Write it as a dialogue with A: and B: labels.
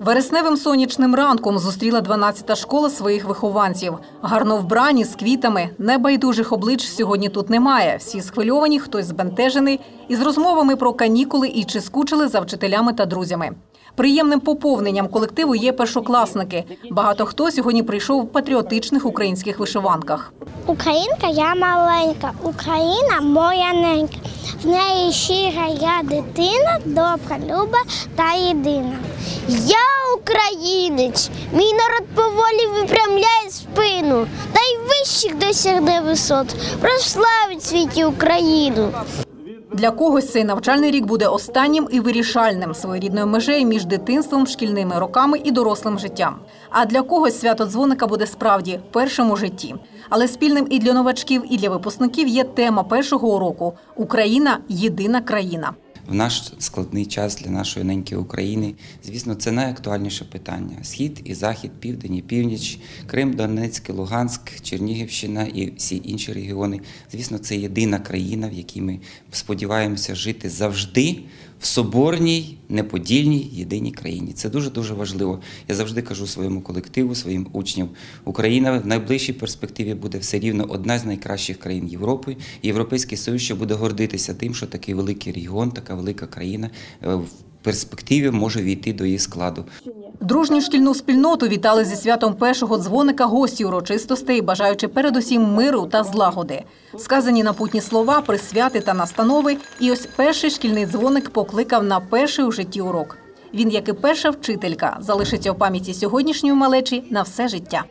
A: Вересневим сонячним ранком зустріла 12-та школа своїх вихованців. Гарно вбрані з квітами. Небайдужих облич сьогодні тут немає. Всі схвильовані, хтось збентежений, із розмовами про канікули і чи скучили за вчителями та друзями. Приємним поповненням колективу є першокласники. Багато хто сьогодні прийшов в патріотичних українських вишиванках.
B: Українка я маленька, Україна моя ненька. Неї щира я дитина, добра, люба та єдина. Я українець, мій народ поволі випрямляє спину, найвищих досягне висот, прославить світі Україну.
A: Для когось цей навчальний рік буде останнім і вирішальним своєрідною межею між дитинством, шкільними роками і дорослим життям. А для когось свято дзвоника буде справді першим у житті. Але спільним і для новачків, і для випускників є тема першого уроку Україна єдина країна.
C: В наш складний час для нашої неньки України, звісно, це найактуальніше питання: схід і захід, південь і північ, Крим, Донецьк, Луганськ, Чернігівщина і всі інші регіони. Звісно, це єдина країна, в якій ми сподіваємося жити завжди в соборній, неподільній єдиній країні. Це дуже дуже важливо. Я завжди кажу своєму колективу, своїм учням. Україна в найближчій перспективі буде все рівно одна з найкращих країн Європи. Європейський Союз ще буде гордитися тим, що такий великий регіон, така велика країна е, в перспективі може війти до її складу.
A: Дружню шкільну спільноту вітали зі святом першого дзвоника гості урочистостей, бажаючи передусім миру та злагоди. Сказані напутні слова, присвяти та настанови. І ось перший шкільний дзвоник покликав на перший у житті урок. Він, як і перша вчителька, залишиться у пам'яті сьогоднішньої малечі на все життя.